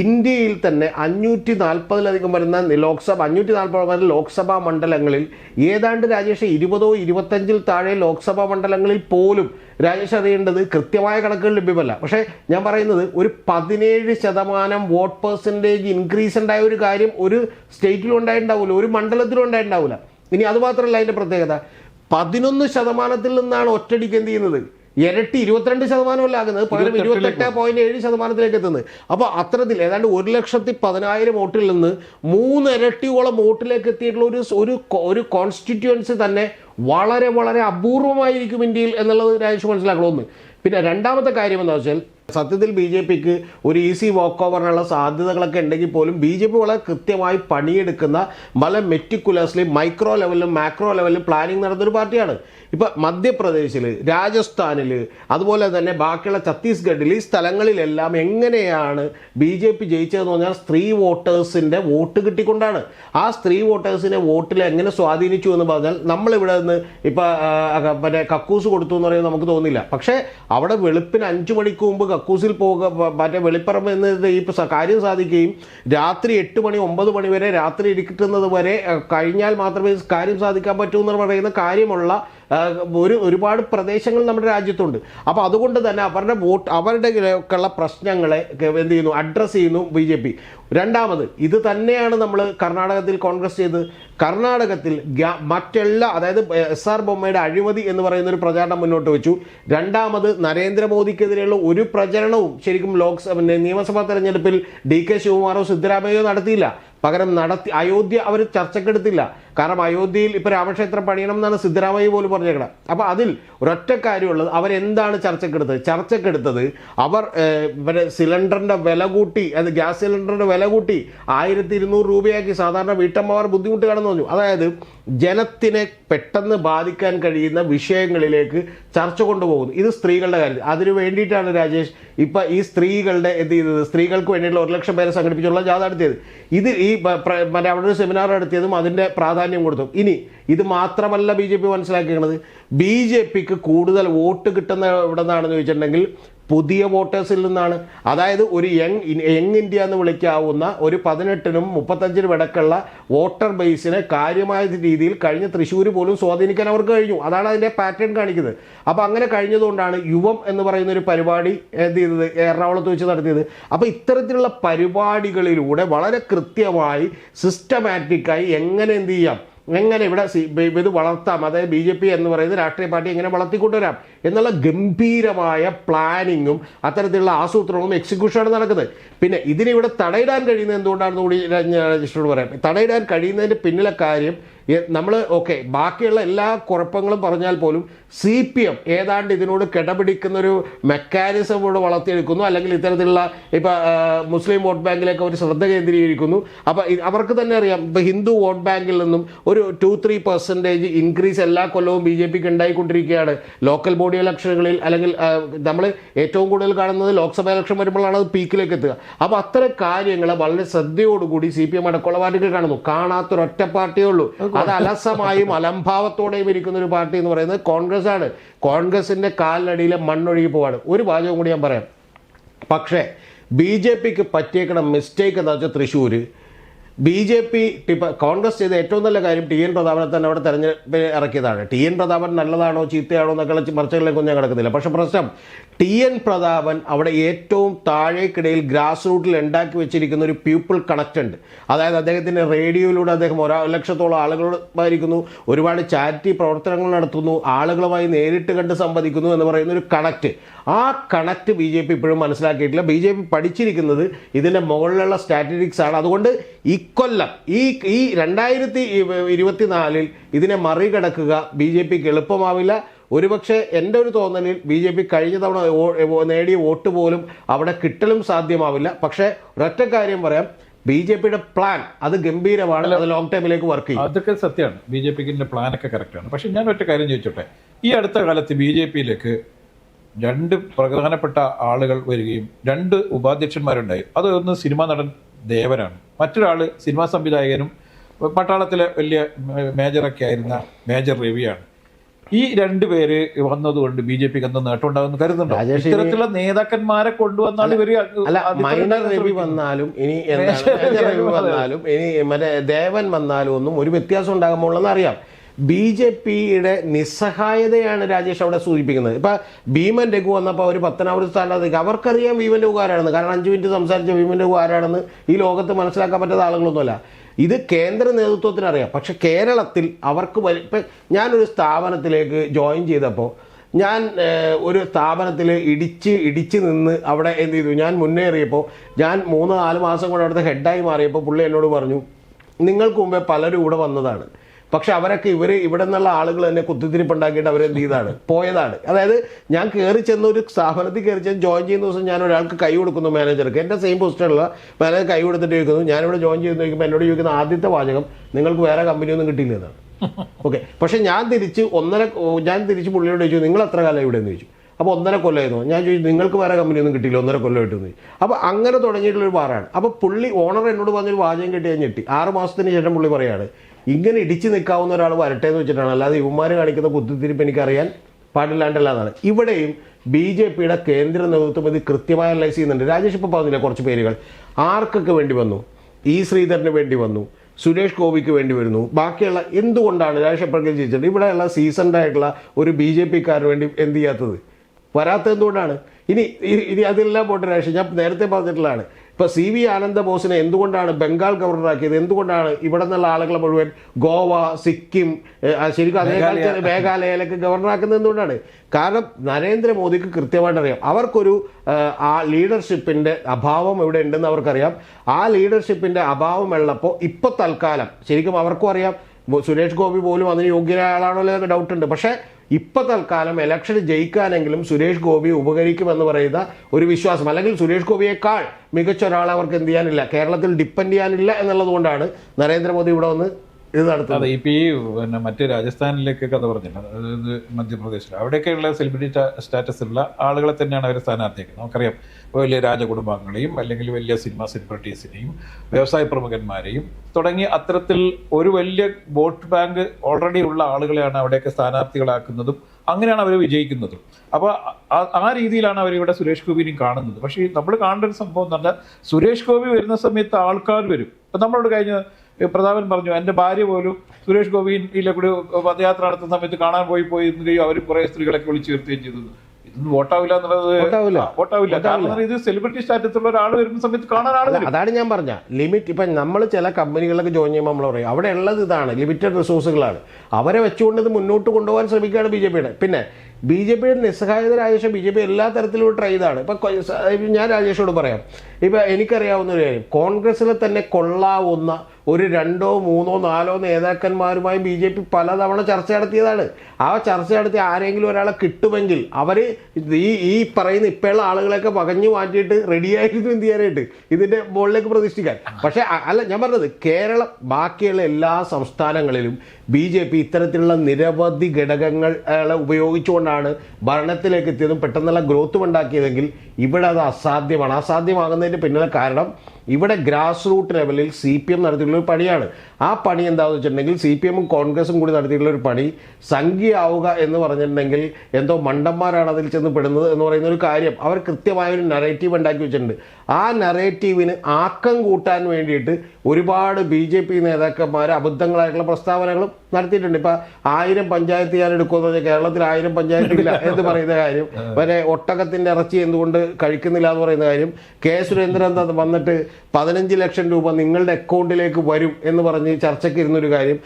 ഇന്ത്യയിൽ തന്നെ അഞ്ഞൂറ്റി നാൽപ്പതിലധികം വരുന്ന ലോക്സഭ അഞ്ഞൂറ്റി നാൽപ്പത് വരുന്ന ലോക്സഭാ മണ്ഡലങ്ങളിൽ ഏതാണ്ട് രാജേഷ് ഇരുപതോ ഇരുപത്തഞ്ചിൽ താഴെ ലോക്സഭാ മണ്ഡലങ്ങളിൽ പോലും രാജേഷ് അറിയേണ്ടത് കൃത്യമായ കണക്കുകൾ ലഭ്യമല്ല. പക്ഷേ ഞാൻ പറയുന്നത് ഒരു പതിനേഴ് ശതമാനം വോട്ട് പെർസെന്റേജ് ഇൻക്രീസ് ഉണ്ടായ ഒരു കാര്യം ഒരു സ്റ്റേറ്റിലും ഉണ്ടായിട്ടുണ്ടാവില്ല ഒരു മണ്ഡലത്തിലും ഉണ്ടായിട്ടുണ്ടാവില്ല ഇനി അതുമാത്രമല്ല അതിന്റെ പ്രത്യേകത. പതിനൊന്ന് ശതമാനത്തിൽ നിന്നാണ് ഒറ്റടിക്ക് എന്ത് ചെയ്യുന്നത്? ഇരട്ടി ഇരുപത്തിരണ്ട് ശതമാനമല്ല ആകുന്നത്? പകരം ഇരുപത്തെട്ട് പോയിന്റ് ഏഴ് ശതമാനത്തിലേക്ക് എത്തുന്നത്. അപ്പോൾ അത്തരത്തിൽ ഏതാണ്ട് ഒരു ലക്ഷത്തി പതിനായിരം വോട്ടിൽ നിന്ന് മൂന്ന് ഇരട്ടിയോളം വോട്ടിലേക്ക് എത്തിയിട്ടുള്ള ഒരു ഒരു ഒരു കോൺസ്റ്റിറ്റ്യുവൻസി തന്നെ വളരെ വളരെ അപൂർവമായിരിക്കും ഇന്ത്യയിൽ എന്നുള്ളത് രാജേഷ് മനസ്സിലാക്കണം ഒന്ന്. പിന്നെ രണ്ടാമത്തെ കാര്യം എന്താ വെച്ചാൽ സത്യത്തിൽ ബി ജെ പിക്ക് ഒരു ഈസി വാക്ക് ഓവറിനുള്ള സാധ്യതകളൊക്കെ ഉണ്ടെങ്കിൽ പോലും ബി ജെ പി വളരെ കൃത്യമായി പണിയെടുക്കുന്ന വളരെ മെറ്റിക്കുലസ്ലി മൈക്രോ ലെവലിലും മാക്രോ ലെവലിലും പ്ലാനിങ് നടന്നൊരു പാർട്ടിയാണ്. ഇപ്പം മധ്യപ്രദേശിൽ രാജസ്ഥാനിൽ അതുപോലെ തന്നെ ബാക്കിയുള്ള ഛത്തീസ്ഗഡിൽ ഈ സ്ഥലങ്ങളിലെല്ലാം എങ്ങനെയാണ് ബി ജെ പി ജയിച്ചതെന്ന് പറഞ്ഞാൽ സ്ത്രീ വോട്ടേഴ്സിന്റെ വോട്ട് കിട്ടിക്കൊണ്ടാണ്. ആ സ്ത്രീ വോട്ടേഴ്സിനെ വോട്ടിൽ എങ്ങനെ സ്വാധീനിച്ചു എന്ന് പറഞ്ഞാൽ നമ്മളിവിടെ നിന്ന് ഇപ്പം മറ്റേ കക്കൂസ് കൊടുത്തു എന്ന് പറയുന്നത് നമുക്ക് തോന്നില്ല. പക്ഷേ അവിടെ വെളുപ്പിന് അഞ്ചു മണിക്ക് മുമ്പ് കക്കൂസിൽ പോകുക മറ്റേ വെളിപ്പറമ്പ് എന്ന് ഈ കാര്യം സാധിക്കുകയും രാത്രി എട്ട് മണി ഒമ്പത് മണി വരെ രാത്രി ഇരിക്കുന്നത് വരെ കഴിഞ്ഞാൽ മാത്രമേ കാര്യം സാധിക്കാൻ പറ്റൂ എന്ന് പറയുന്ന കാര്യമുള്ള ഒരു ഒരുപാട് പ്രദേശങ്ങൾ നമ്മുടെ രാജ്യത്തുണ്ട്. അപ്പോൾ അതുകൊണ്ട് തന്നെ അവരുടെ വോട്ട് അവരുടെ ഒക്കെയുള്ള പ്രശ്നങ്ങളെ എന്ത് ചെയ്യുന്നു? അഡ്രസ്സ് ചെയ്യുന്നു ബി ജെ പി. രണ്ടാമത് ഇത് തന്നെയാണ് നമ്മൾ കർണാടകത്തിൽ കോൺഗ്രസ് ചെയ്ത് കർണാടകത്തിൽ മറ്റെല്ലാ അതായത് എസ് ആർ ബൊമ്മയുടെ അഴിമതി എന്ന് പറയുന്ന ഒരു പ്രചാരണം മുന്നോട്ട് വെച്ചു. രണ്ടാമത് നരേന്ദ്രമോദിക്കെതിരെയുള്ള ഒരു പ്രചരണവും ശരിക്കും ലോക്സഭ നിയമസഭാ തെരഞ്ഞെടുപ്പിൽ ഡി കെ ശിവകുമാറോ സിദ്ധരാമയ്യോ നടത്തിയില്ല. പകരം നടത്തി അയോധ്യ അവർ ചർച്ചക്കെടുത്തില്ല. കാരണം അയോധ്യയിൽ ഇപ്പൊ രാമക്ഷേത്രം പണിയണം എന്നാണ് സിദ്ധരാമയ്യ പോലും പറഞ്ഞേക്കണം. അപ്പോൾ അതിൽ ഒരൊറ്റ കാര്യമുള്ളത് അവരെന്താണ് ചർച്ചക്കെടുത്തത്? ചർച്ചക്കെടുത്തത് അവർ ഇവരെ സിലിണ്ടറിന്റെ വില കൂട്ടി അത് ഗ്യാസ് സിലിണ്ടറിന്റെ വില കൂട്ടി ആയിരത്തി ഇരുന്നൂറ് രൂപയാക്കി സാധാരണ വീട്ടമ്മമാർ ബുദ്ധിമുട്ട് കാണുന്നു പറഞ്ഞു. അതായത് ജനത്തിനെ പെട്ടെന്ന് ബാധിക്കാൻ കഴിയുന്ന വിഷയങ്ങളിലേക്ക് ചർച്ച കൊണ്ടുപോകുന്നു. ഇത് സ്ത്രീകളുടെ കാര്യം അതിനു വേണ്ടിയിട്ടാണ് രാജേഷ് ഇപ്പൊ ഈ സ്ത്രീകളുടെ എന്ത് ചെയ്തത്? സ്ത്രീകൾക്ക് വേണ്ടിയിട്ടുള്ള ഒരു ലക്ഷം പേരെ സംഘടിപ്പിച്ചുള്ള ജാഥ നടത്തിയത്. ഇത് ഈ മറ്റേ അവിടെ ഒരു സെമിനാർ നടത്തിയതും അതിന്റെ പ്രാധാന്യം കൊടുത്തു. ഇനി ഇത് മാത്രമല്ല ബി ജെ പി മനസ്സിലാക്കിയിരിക്കുന്നത് ബി ജെ പിക്ക് കൂടുതൽ വോട്ട് കിട്ടുന്ന എവിടെ നിന്നാണെന്ന് ചോദിച്ചിട്ടുണ്ടെങ്കിൽ പുതിയ വോട്ടേഴ്സിൽ നിന്നാണ്. അതായത് ഒരു യങ് യങ് ഇന്ത്യ എന്ന് വിളിക്കാവുന്ന ഒരു പതിനെട്ടിനും മുപ്പത്തഞ്ചിനും ഇടക്കുള്ള വോട്ടർ ബേസിനെ കാര്യമായ രീതിയിൽ കഴിഞ്ഞ തൃശ്ശൂർ പോലും സ്വാധീനിക്കാൻ അവർക്ക് കഴിഞ്ഞു. അതാണ് അതിന്റെ പാറ്റേൺ കാണിക്കുന്നത്. അപ്പോൾ അങ്ങനെ കഴിഞ്ഞതുകൊണ്ടാണ് യുവം എന്ന് പറയുന്ന ഒരു പരിപാടി എന്ത് ചെയ്തത്? എറണാകുളത്ത് വെച്ച് നടത്തിയത്. അപ്പോൾ ഇത്തരത്തിലുള്ള പരിപാടികളിലൂടെ വളരെ കൃത്യമായി സിസ്റ്റമാറ്റിക്കായി എങ്ങനെ എന്ത് ചെയ്യാം? എങ്ങനെ ഇവിടെ ഇത് വളർത്താം? അതായത് ബി ജെ പി എന്ന് പറയുന്ന രാഷ്ട്രീയ പാർട്ടി എങ്ങനെ വളർത്തിക്കൊണ്ടുവരാം? എന്നുള്ള ഗംഭീരമായ പ്ലാനിങ്ങും അത്തരത്തിലുള്ള ആസൂത്രണവും എക്സിക്യൂഷനാണ് നടക്കുന്നത്. പിന്നെ ഇതിനിവിടെ തടയിടാൻ കഴിയുന്നത് എന്തുകൊണ്ടാണെന്ന് കൂടി ഞാൻ രജിസ്റ്ററോട് പറയാം. തടയിടാൻ കഴിയുന്നതിന്റെ പിന്നിലെ കാര്യം നമ്മൾ ഓക്കെ ബാക്കിയുള്ള എല്ലാ കുഴപ്പങ്ങളും പറഞ്ഞാൽ പോലും സി പി എം ഏതാണ്ട് ഇതിനോട് കിടപിടിക്കുന്ന ഒരു മെക്കാനിസം ഇവിടെ വളർത്തിയെടുക്കുന്നു. അല്ലെങ്കിൽ ഇത്തരത്തിലുള്ള ഇപ്പോൾ മുസ്ലിം വോട്ട് ബാങ്കിലേക്ക് അവർ ശ്രദ്ധ കേന്ദ്രീകരിക്കുന്നു. അപ്പോൾ അവർക്ക് തന്നെ അറിയാം ഇപ്പോൾ ഹിന്ദു വോട്ട് ബാങ്കിൽ നിന്നും ഒരു ടു ത്രീ പെർസെന്റേജ് ഇൻക്രീസ് എല്ലാ കൊല്ലവും ബി ജെ പിക്ക് ഉണ്ടായിക്കൊണ്ടിരിക്കുകയാണ്. ലോക്കൽ ബോഡി ഇലക്ഷനുകളിൽ അല്ലെങ്കിൽ നമ്മൾ ഏറ്റവും കൂടുതൽ കാണുന്നത് ലോക്സഭ ഇലക്ഷൻ വരുമ്പോഴാണ് അത് പീക്കിലേക്ക് എത്തുക. അപ്പോൾ അത്തരം കാര്യങ്ങൾ വളരെ ശ്രദ്ധയോടുകൂടി സി പി എം അടക്കമുള്ള പാർട്ടികൾ കാണുന്നു. കാണാത്തൊരൊറ്റ പാർട്ടിയേ ഉള്ളൂ. അത് അലസമായും അലംഭാവത്തോടെയും ഇരിക്കുന്ന ഒരു പാർട്ടി എന്ന് പറയുന്നത് കോൺഗ്രസ് ആണ് കോൺഗ്രസിന്റെ കാലിനടിയിലെ മണ്ണൊഴുകി പോവാണ്. ഒരു വാചകം കൂടി ഞാൻ പറയാം. പക്ഷേ ബി ജെ പിക്ക് പറ്റിയേക്കണ മിസ്റ്റേക്ക് എന്താ വെച്ചാൽ Thrissur B J P Congress ചെയ്ത ഏറ്റവും നല്ല കാര്യം ടി എൻ പ്രതാപനെ തന്നെ അവിടെ തെരഞ്ഞെടുപ്പ് ഇറക്കിയതാണ്. ടി എൻ പ്രതാപൻ നല്ലതാണോ ചീത്തയാണോ എന്നൊക്കെയുള്ള മറിച്ചകളിലേക്കൊന്നും ഞാൻ കിടക്കുന്നില്ല. പക്ഷെ പ്രശ്നം ടി എൻ പ്രതാപൻ അവിടെ ഏറ്റവും താഴേക്കിടയിൽ ഗ്രാസ് റൂട്ടിൽ ഉണ്ടാക്കി വെച്ചിരിക്കുന്ന ഒരു പീപ്പിൾ കണക്റ്റ് ഉണ്ട് അതായത് അദ്ദേഹത്തിന്റെ റേഡിയോയിലൂടെ അദ്ദേഹം ഒരാ ലക്ഷത്തോളം ആളുകളുമായിരിക്കുന്നു ഒരുപാട് ചാരിറ്റി പ്രവർത്തനങ്ങൾ നടത്തുന്നു ആളുകളുമായി നേരിട്ട് കണ്ട് സംവദിക്കുന്നു എന്ന് പറയുന്ന ഒരു കണക്റ്റ്. ആ കണക്റ്റ് ബി ജെ പി ഇപ്പോഴും മനസ്സിലാക്കിയിട്ടില്ല. ബി ജെ പി പഠിച്ചിരിക്കുന്നത് ഇതിന്റെ മുകളിലുള്ള സ്റ്റാറ്റിസ്റ്റിക്സ് ആണ്. അതുകൊണ്ട് ഇക്കൊല്ലം ഈ ഈ രണ്ടായിരത്തി ഇരുപത്തിനാലിൽ ഇതിനെ മറികടക്കുക ബി ജെ പിക്ക് എളുപ്പമാവില്ല. ഒരുപക്ഷെ എന്റെ ഒരു തോന്നലിൽ ബി ജെ പി കഴിഞ്ഞ തവണ നേടിയ വോട്ട് പോലും അവിടെ കിട്ടലും സാധ്യമാവില്ല. പക്ഷേ ഒരൊറ്റ കാര്യം പറയാം. ബി ജെ പിയുടെ പ്ലാൻ അത് ഗംഭീരമാണ്. അത് ലോങ് ടൈമിലേക്ക് വർക്ക് ചെയ്യും. അതൊക്കെ സത്യമാണ് ബി ജെ പിക്കിന്റെ പ്ലാനൊക്കെ കറക്റ്റാണ് പക്ഷെ ഞാൻ ഒറ്റ കാര്യം ചോദിച്ചോട്ടെ? ഈ അടുത്ത കാലത്ത് ബി ജെ പിയിലേക്ക് രണ്ട് പ്രധാനപ്പെട്ട ആളുകൾ വരികയും രണ്ട് ഉപാധ്യക്ഷന്മാരുണ്ടായി. അതൊന്ന് സിനിമാ നടൻ ദേവനാണ് മറ്റൊരാൾ സിനിമാ സംവിധായകനും പട്ടാളത്തിലെ വലിയ മേജറൊക്കെ ആയിരുന്ന മേജർ രവിയാണ്. ഈ രണ്ട് പേര് വന്നതുകൊണ്ട് ബി ജെ പിക്ക് എന്തോ നേട്ടം ഉണ്ടാകുമെന്ന് കരുതുന്നുണ്ടോ ഇത്തരത്തിലുള്ള നേതാക്കന്മാരെ കൊണ്ടുവന്നാൽ ഇവർ അല്ല മൈനർ <laughs> രവി വന്നാലും ഇനി രവി വന്നാലും. ഇനി മറ്റേ ദേവൻ വന്നാലും ഒന്നും ഒരു വ്യത്യാസം ഉണ്ടാകുമ്പോഴെന്ന് അറിയാം. ബി ജെ പിയുടെ നിസ്സഹായതയാണ് രാജേഷ് അവിടെ സൂചിപ്പിക്കുന്നത്. ഇപ്പൊ ഭീമൻ രഘു വന്നപ്പോൾ അവർ പത്തനാപുരം സ്ഥാനാർത്ഥിക്ക് അവർക്കറിയാം ഭീമൻ രഘു ആരാണെന്ന്. കാരണം അഞ്ചു മിനിറ്റ് സംസാരിച്ച ഭീമൻ രഘു ആരാണെന്ന് ഈ ലോകത്ത് മനസ്സിലാക്കാൻ പറ്റാത്ത ആളുകളൊന്നുമല്ല. ഇത് കേന്ദ്ര നേതൃത്വത്തിന് അറിയാം പക്ഷെ കേരളത്തിൽ അവർക്ക് ഇപ്പൊ ഞാനൊരു സ്ഥാപനത്തിലേക്ക് ജോയിൻ ചെയ്തപ്പോൾ ഞാൻ ഒരു സ്ഥാപനത്തിൽ ഇടിച്ച് ഇടിച്ച് നിന്ന് അവിടെ എന്ത് ചെയ്തു? ഞാൻ മുന്നേറിയപ്പോൾ ഞാൻ മൂന്ന് നാല് മാസം കൊണ്ട് അവിടുത്തെ ഹെഡായി മാറിയപ്പോൾ പുള്ളി എന്നോട് പറഞ്ഞു നിങ്ങൾക്ക് മുമ്പേ പലരും ഇവിടെ വന്നതാണ്. പക്ഷെ അവരൊക്കെ ഇവർ ഇവിടെ നിന്നുള്ള ആളുകൾ തന്നെ കുത്തിത്തിരിപ്പുണ്ടാക്കിയിട്ട് അവരെന്ത് ചെയ്താണ്? പോയതാണ്. അതായത് ഞാൻ കയറി ചെന്ന ഒരു സ്ഥാപനത്തിൽ കയറി ചെന്ന് ജോയിൻ ചെയ്യുന്ന ദിവസം ഞാൻ ഒരാൾക്ക് കൈ കൊടുക്കുന്നു മാനേജർക്ക് എന്റെ സെയിം പോസ്റ്റിലുള്ള മാനേജർ കൈ കൊടുത്തിട്ട് ചോദിക്കുന്നു ഞാനിവിടെ ജോയിൻ ചെയ്ത് നോക്കുമ്പോൾ എന്നോട് ചോദിക്കുന്ന ആദ്യത്തെ വാചകം നിങ്ങൾക്ക് വേറെ കമ്പനിയൊന്നും കിട്ടിയില്ല എന്നാണ്. ഓക്കെ പക്ഷെ ഞാൻ തിരിച്ച് ഒന്നര ഞാൻ തിരിച്ച് പുള്ളിയോട് ചോദിച്ചു നിങ്ങൾ എത്ര കാലം ഇവിടെ എന്ന് ചോദിച്ചു. അപ്പോൾ ഒന്നര കൊല്ലമായിരുന്നു ഞാൻ ചോദിച്ചു നിങ്ങൾക്ക് വേറെ കമ്പനിയൊന്നും കിട്ടിയില്ല ഒന്നര കൊല്ലം എന്ന് ചോദിച്ചു അപ്പോൾ അങ്ങനെ തുടങ്ങിയിട്ടുള്ള ഒരു ബാറാണ് അപ്പോൾ പുള്ളി ഓണർ എന്നോട് പറഞ്ഞൊരു വാചകം കിട്ടി ഞാൻ ഞെട്ടി. ആറ് മാസത്തിന് ശേഷം പുള്ളി പറയാണ് ഇങ്ങനെ ഇടിച്ചു നിൽക്കാവുന്ന ഒരാൾ വരട്ടെ എന്ന് വെച്ചിട്ടാണ്. അല്ലാതെ ഇവന്മാർ കാണിക്കുന്ന കുത്തിത്തിരിപ്പ് എനിക്കറിയാൻ പാടില്ലാണ്ടല്ല എന്നാണ്. ഇവിടെയും ബി ജെ പിയുടെ കേന്ദ്ര നേതൃത്വം ഇത് കൃത്യമായി അനലൈസ് ചെയ്യുന്നുണ്ട്. രാജേഷ് ഇപ്പോൾ പറഞ്ഞില്ല കുറച്ച് പേരുകൾ. ആർക്കൊക്കെ വേണ്ടി വന്നു? ഇ ശ്രീധരന് വേണ്ടി വന്നു. സുരേഷ് ഗോപിക്ക് വേണ്ടി വരുന്നു. ബാക്കിയുള്ള എന്തുകൊണ്ടാണ് രാജേഷ് എപ്പോഴെങ്കിലും ചോദിച്ചിട്ടുണ്ട് ഇവിടെയുള്ള സീസൺഡ് ആയിട്ടുള്ള ഒരു ബി ജെ പിക്കാരന് വേണ്ടി എന്ത് ചെയ്യാത്തത്? വരാത്തത് എന്തുകൊണ്ടാണ്? ഇനി ഇനി അതെല്ലാം പോട്ടെ രാജേഷ്. ഞാൻ നേരത്തെ പറഞ്ഞിട്ടുള്ളതാണ്. ഇപ്പൊ സി വി ആനന്ദ ബോസിനെ എന്തുകൊണ്ടാണ് ബംഗാൾ ഗവർണറാക്കിയത്? എന്തുകൊണ്ടാണ് ഇവിടെ നിന്നുള്ള ആളുകളെ മുഴുവൻ ഗോവ സിക്കിം ശരിക്കും അതേ കാലത്ത് മേഘാലയയിലൊക്കെ ഗവർണറാക്കുന്നത് എന്തുകൊണ്ടാണ്? കാരണം നരേന്ദ്രമോദിക്ക് കൃത്യമായിട്ട് അറിയാം അവർക്കൊരു ആ, ലീഡർഷിപ്പിന്റെ ലീഡർഷിപ്പിന്റെ അഭാവം ഇവിടെ ഉണ്ടെന്ന് അവർക്കറിയാം. ആ ലീഡർഷിപ്പിന്റെ അഭാവം ഉള്ളപ്പോൾ ഇപ്പൊ തൽക്കാലം ശരിക്കും അവർക്കും അറിയാം. സുരേഷ് ഗോപി പോലും അതിന് യോഗ്യരായ ആളാണല്ലോ എന്ന് ഡൗട്ട് ഉണ്ട്. പക്ഷേ ഇപ്പൊ തൽക്കാലം എലക്ഷൻ ജയിക്കാനെങ്കിലും സുരേഷ് ഗോപി ഉപകരിക്കുമെന്ന് പറയുന്ന ഒരു വിശ്വാസം. അല്ലെങ്കിൽ സുരേഷ് ഗോപിയേക്കാൾ മികച്ച ഒരാൾ അവർക്ക് എന്ത് ചെയ്യാനില്ല? കേരളത്തിൽ ഡിപ്പെൻഡ് ചെയ്യാനില്ല എന്നുള്ളത് കൊണ്ടാണ് നരേന്ദ്രമോദി ഇവിടെ വന്ന് ഇത് നടത്തുന്നത്. ഈ പിന്നെ മറ്റ് രാജസ്ഥാനിലേക്ക് കഥ പറഞ്ഞില്ല? അതായത് മധ്യപ്രദേശിൽ അവിടെയൊക്കെയുള്ള സെലിബ്രിറ്റി സ്റ്റാറ്റസ് ഉള്ള ആളുകളെ തന്നെയാണ് അവർ സ്ഥാനാർത്ഥിയാക്കുന്നത് നമുക്കറിയാം വലിയ രാജകുടുംബാംഗങ്ങളെയും അല്ലെങ്കിൽ വലിയ സിനിമ സെലിബ്രിറ്റീസിനെയും വ്യവസായ പ്രമുഖന്മാരെയും തുടങ്ങി അത്തരത്തിൽ ഒരു വലിയ വോട്ട് ബാങ്ക് ഓൾറെഡി ഉള്ള ആളുകളെയാണ് അവിടെയൊക്കെ സ്ഥാനാർത്ഥികളാക്കുന്നതും അങ്ങനെയാണ് അവർ വിജയിക്കുന്നതും. അപ്പോൾ ആ രീതിയിലാണ് അവർ ഇവിടെ സുരേഷ് ഗോപിനെയും കാണുന്നത്. പക്ഷേ നമ്മൾ കാണേണ്ട ഒരു സംഭവം എന്ന് പറഞ്ഞാൽ സുരേഷ് ഗോപി വരുന്ന സമയത്ത് ആൾക്കാർ വരും. ഇപ്പം നമ്മളോട് കഴിഞ്ഞ പ്രതാപൻ പറഞ്ഞു എന്റെ ഭാര്യ പോലും സുരേഷ് ഗോപിയിലെ കൂടി പദയാത്ര നടത്തുന്ന സമയത്ത് കാണാൻ പോയി പോയി നിൽക്കുകയും അവർ കുറെ സ്ത്രീകളൊക്കെ വിളിച്ചു വരുത്തുകയും ചെയ്തു. ഇതൊന്നും വോട്ടാവില്ല എന്നുള്ളത് വോട്ടാവില്ല. കാരണം ഇത് സെലിബ്രിറ്റി സ്റ്റാറ്റസ് ഉള്ള ഒരാൾ വരുന്ന സമയത്ത് കാണാൻ ആളുകൾ അതാണ് ഞാൻ പറഞ്ഞ ലിമിറ്റ് ഇപ്പം നമ്മൾ ചില കമ്പനികളിലൊക്കെ ജോയിൻ ചെയ്യുമ്പോൾ നമ്മൾ പറയും അവിടെ ഉള്ളത് ഇതാണ് ലിമിറ്റഡ് റിസോഴ്സുകളാണ് അവരെ വെച്ചുകൊണ്ട് ഇത് മുന്നോട്ട് കൊണ്ടുപോകാൻ ശ്രമിക്കുകയാണ് ബി ജെ പിയുടെ. പിന്നെ ബി ജെ പിയുടെ നിസ്സഹായത രാജേഷ് ബി ജെ പി എല്ലാ തരത്തിലും ട്രൈ ചെയ്താണ്. ഇപ്പം ഞാൻ രാജേഷോട് പറയാം. ഇപ്പം എനിക്കറിയാവുന്ന ഒരു കാര്യം. കോൺഗ്രസ്സിലെ തന്നെ കൊള്ളാവുന്ന ഒരു രണ്ടോ മൂന്നോ നാലോ നേതാക്കന്മാരുമായി ബി ജെ പി പലതവണ ചർച്ച നടത്തിയതാണ്. ആ ചർച്ച നടത്തി ആരെങ്കിലും ഒരാളെ കിട്ടുമെങ്കിൽ അവർ ഈ ഈ പറയുന്ന ഇപ്പോഴുള്ള ആളുകളെയൊക്കെ പകഞ്ഞു മാറ്റിയിട്ട് റെഡിയായിരുന്നു എന്ത് ചെയ്യാനായിട്ട്. ഇതിന്റെ മുകളിലേക്ക് പ്രതിഷ്ഠിക്കാൻ. പക്ഷേ അല്ല ഞാൻ പറഞ്ഞത് കേരളം ബാക്കിയുള്ള എല്ലാ സംസ്ഥാനങ്ങളിലും ബി ജെ പി ഇത്തരത്തിലുള്ള നിരവധി ഘടകങ്ങൾ ഉപയോഗിച്ചുകൊണ്ടാണ് ഭരണത്തിലേക്ക് എത്തിയതും പെട്ടെന്നുള്ള ഗ്രോത്തും ഉണ്ടാക്കിയതെങ്കിൽ ഇവിടെ അത് അസാധ്യമാണ്. അസാധ്യമാകുന്നതിന്റെ പിന്നിലെ കാരണം ഇവിടെ ഗ്രാസ് റൂട്ട് ലെവലിൽ സി പി എം നടത്തിയിട്ടുള്ള ഒരു പണിയാണ്. ആ പണി എന്താണെന്ന് വെച്ചിട്ടുണ്ടെങ്കിൽ സി പി എമ്മും കോൺഗ്രസും കൂടി നടത്തിയിട്ടുള്ള ഒരു പണി സംഖ്യയാവുക എന്ന് പറഞ്ഞിട്ടുണ്ടെങ്കിൽ എന്തോ മണ്ടന്മാരാണ് അതിൽ ചെന്ന് പെടുന്നത് എന്ന് പറയുന്ന ഒരു കാര്യം അവർ കൃത്യമായ ഒരു നറേറ്റീവ് ഉണ്ടാക്കി വെച്ചിട്ടുണ്ട്. ആ നറേറ്റീവിന് ആക്കം കൂട്ടാൻ വേണ്ടിയിട്ട് ഒരുപാട് ബി ജെ പി നേതാക്കന്മാർ അബദ്ധങ്ങളായിട്ടുള്ള പ്രസ്താവനകളും നടത്തിയിട്ടുണ്ട്. ഇപ്പം ആയിരം പഞ്ചായത്ത് ഞാൻ എടുക്കുമെന്ന് പറഞ്ഞാൽ കേരളത്തിൽ ആയിരം പഞ്ചായത്ത് ഇല്ല എന്ന് പറയുന്ന കാര്യം. വരെ ഒട്ടകത്തിന്റെ ഇറച്ചി എന്തുകൊണ്ട് കഴിക്കുന്നില്ല എന്ന് പറയുന്ന കാര്യം. കെ സുരേന്ദ്രൻ വന്നിട്ട് പതിനഞ്ച് ലക്ഷം രൂപ നിങ്ങളുടെ അക്കൗണ്ടിലേക്ക് വരും എന്ന് പറഞ്ഞ് ചർച്ചയ്ക്ക് ഇരുന്നൊരു കാര്യം.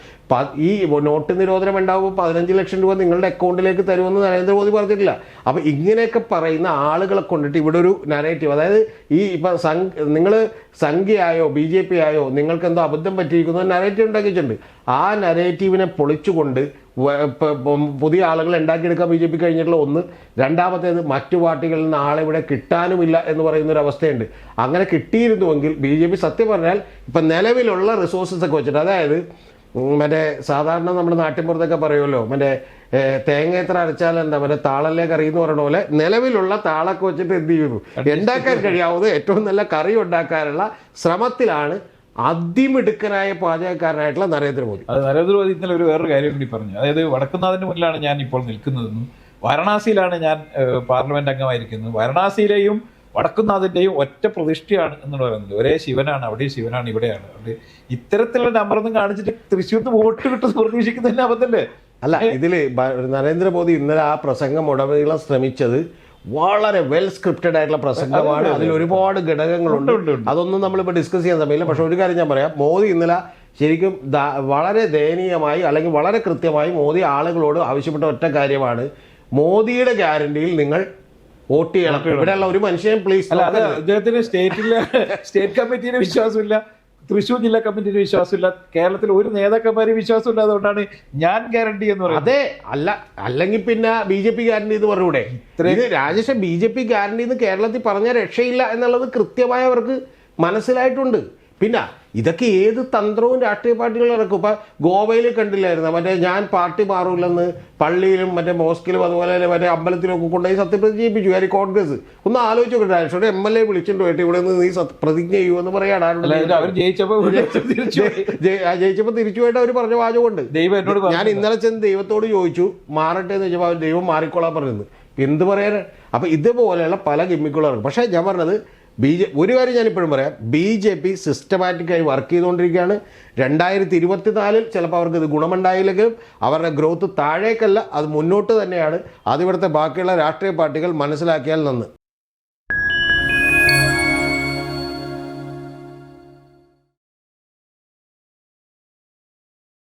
ഈ നോട്ട് നിരോധനം ഉണ്ടാകുമ്പോൾ പതിനഞ്ച് ലക്ഷം രൂപ നിങ്ങളുടെ അക്കൗണ്ടിലേക്ക് തരുമെന്ന് നരേന്ദ്രമോദി പറഞ്ഞിട്ടില്ല. അപ്പോൾ ഇങ്ങനെയൊക്കെ പറയുന്ന ആളുകളെ കൊണ്ടിട്ട് ഇവിടെ ഒരു നരേറ്റീവ് അതായത് ഈ ഇപ്പം സംഘ നിങ്ങൾ സംഖ്യയായോ ബി ജെ പി ആയോ നിങ്ങൾക്ക് എന്തോ അബദ്ധം പറ്റിയിരിക്കുന്നോ നരേറ്റീവ് ഉണ്ടാക്കിയിട്ടുണ്ട്. ആ നരേറ്റീവിനെ പൊളിച്ചുകൊണ്ട് പുതിയ ആളുകൾ ഉണ്ടാക്കിയെടുക്കാൻ ബി ജെ പി കഴിഞ്ഞിട്ടുള്ള ഒന്ന്. രണ്ടാമത്തേത് മറ്റു പാർട്ടികളിൽ നിന്ന് ആളെ ഇവിടെ കിട്ടാനുമില്ല എന്ന് പറയുന്ന ഒരു അവസ്ഥയുണ്ട്. അങ്ങനെ കിട്ടിയിരുന്നുവെങ്കിൽ ബി ജെ പി സത്യം പറഞ്ഞാൽ ഇപ്പം നിലവിലുള്ള റിസോഴ്സസ് ഒക്കെ വെച്ചിട്ട് അതായത് മറ്റേ സാധാരണ നമ്മുടെ നാട്ടിൻപുറത്തൊക്കെ പറയുമല്ലോ മറ്റേ തേങ്ങ എത്ര അരച്ചാൽ എന്താ മറ്റേ താളല്ലേ കറി എന്ന് പറയുന്ന പോലെ നിലവിലുള്ള താളൊക്കെ വെച്ചിട്ട് എന്ത് ചെയ്യുന്നു ഉണ്ടാക്കാൻ കഴിയാവുന്ന ഏറ്റവും നല്ല കറി ഉണ്ടാക്കാനുള്ള ശ്രമത്തിലാണ് അതിമിടുക്കനായ പാചകക്കാരനായിട്ടുള്ള നരേന്ദ്രമോദി. അത് നരേന്ദ്രമോദി ഇന്നലെ ഒരു വേറൊരു കാര്യം കൂടി പറഞ്ഞു. അതായത് വടക്കുന്നാഥിന്റെ മുന്നിലാണ് ഞാൻ ഇപ്പോൾ നിൽക്കുന്നതെന്നും വാരണാസിയിലാണ് ഞാൻ പാർലമെന്റ് അംഗമായിരിക്കുന്നത് വാരണാസിയിലെയും വടക്കുന്നാഥിന്റെയും ഒറ്റ പ്രതിഷ്ഠയാണ് എന്ന് പറയുന്നത്. ഒരേ ശിവനാണ് അവിടെ ശിവനാണ് ഇവിടെയാണ്. അവിടെ ഇത്തരത്തിലുള്ള നമ്പറൊന്നും കാണിച്ചിട്ട് തൃശ്ശൂർത്ത് വോട്ട് കിട്ടുമെന്ന് പ്രതീക്ഷിക്കുന്നതിന് അബദ്ധല്ലേ? അല്ല ഇതിൽ ബ- നരേന്ദ്രമോദി ഇന്നലെ ആ പ്രസംഗം ഉടനീളം ശ്രമിച്ചത് വളരെ വെൽ സ്ക്രിപ്റ്റഡ് ആയിട്ടുള്ള പ്രസംഗമാണ്. അതിൽ ഒരുപാട് ഘടകങ്ങളുണ്ട്. അതൊന്നും നമ്മളിപ്പോൾ ഡിസ്കസ് ചെയ്യാൻ സമയമില്ല. പക്ഷെ ഒരു കാര്യം ഞാൻ പറയാം. മോദി ഇന്നലെ ശരിക്കും വളരെ ദയനീയമായി അല്ലെങ്കിൽ വളരെ കൃത്യമായി മോദി ആളുകളോട് ആവശ്യപ്പെട്ട ഒറ്റ കാര്യമാണ്. മോദിയുടെ ഗ്യാരണ്ടിയിൽ നിങ്ങൾ വോട്ട് ചെയ്യണം. ഇവിടെയുള്ള ഒരു മനുഷ്യൻ പ്ലീസ് അദ്ദേഹത്തിന് സ്റ്റേറ്റിലെ സ്റ്റേറ്റ് കമ്മിറ്റിയുടെ വിശ്വാസമില്ല. തൃശ്ശൂർ ജില്ലാ കമ്മിറ്റിയിൽ വിശ്വാസമില്ല. കേരളത്തിൽ ഒരു നേതാക്കന്മാരെ വിശ്വാസം അതുകൊണ്ടാണ് ഞാൻ ഗ്യാരണ്ടി എന്ന് പറയുന്നത്. അതെ അല്ല അല്ലെങ്കിൽ പിന്നെ ബി ജെ പി ഗ്യാരണ്ടി എന്ന് പറഞ്ഞൂടെ? ഇത് Rajesh B J P guarantee എന്ന് കേരളത്തിൽ പറഞ്ഞ രക്ഷയില്ല എന്നുള്ളത് കൃത്യമായി അവർക്ക് മനസ്സിലായിട്ടുണ്ട്. പിന്നെ ഇതൊക്കെ ഏത് തന്ത്രവും രാഷ്ട്രീയ പാർട്ടികൾ ഇറക്കും ഇപ്പൊ ഗോവയിൽ കണ്ടില്ലായിരുന്നു? മറ്റേ ഞാൻ പാർട്ടി മാറൂലെന്ന് പള്ളിയിലും മറ്റേ മോസ്കിലും അതുപോലെ തന്നെ മറ്റേ അമ്പലത്തിലും ഒക്കെ കൊണ്ടുപോയി സത്യപ്രതിജ്ഞ ചെയ്യിപ്പിച്ചു കാര്യം കോൺഗ്രസ്. ഒന്ന് ആലോചിച്ച് നോക്കട്ടെ രാജേഷ്. എം എൽ എ വിളിച്ചിട്ട് പോയിട്ട് ഇവിടെ നിന്ന് നീ പ്രതിജ്ഞ ചെയ്യുമെന്ന് പറയാൻ ജയിച്ചപ്പോൾ തിരിച്ചു പോയിട്ട് അവർ പറഞ്ഞ വാചകമുണ്ട്. ഞാൻ ഇന്നലെ ചെന്ന് ദൈവത്തോട് ചോദിച്ചു മാറട്ടെ എന്ന് ചോദിച്ചപ്പോൾ ദൈവം മാറിക്കോളാൻ പറഞ്ഞത് എന്ത് പറയാനാണ് അപ്പൊ ഇതുപോലെയുള്ള പല ഗിമ്മിക്കുകളും പക്ഷേ ഞാൻ പറഞ്ഞത് ബി ജെ ഒരു കാര്യം ഞാനിപ്പോഴും പറയാം. ബി ജെ പി സിസ്റ്റമാറ്റിക്കായി വർക്ക് ചെയ്തുകൊണ്ടിരിക്കുകയാണ്. രണ്ടായിരത്തി ഇരുപത്തിനാലിൽ ചിലപ്പോൾ അവർക്ക് ഇത് ഗുണമുണ്ടായില്ലെങ്കിലും അവരുടെ ഗ്രോത്ത് താഴേക്കല്ല അത് മുന്നോട്ട് തന്നെയാണ്. അതിവിടുത്തെ ബാക്കിയുള്ള രാഷ്ട്രീയ പാർട്ടികൾ മനസ്സിലാക്കിയാൽ നന്ന്.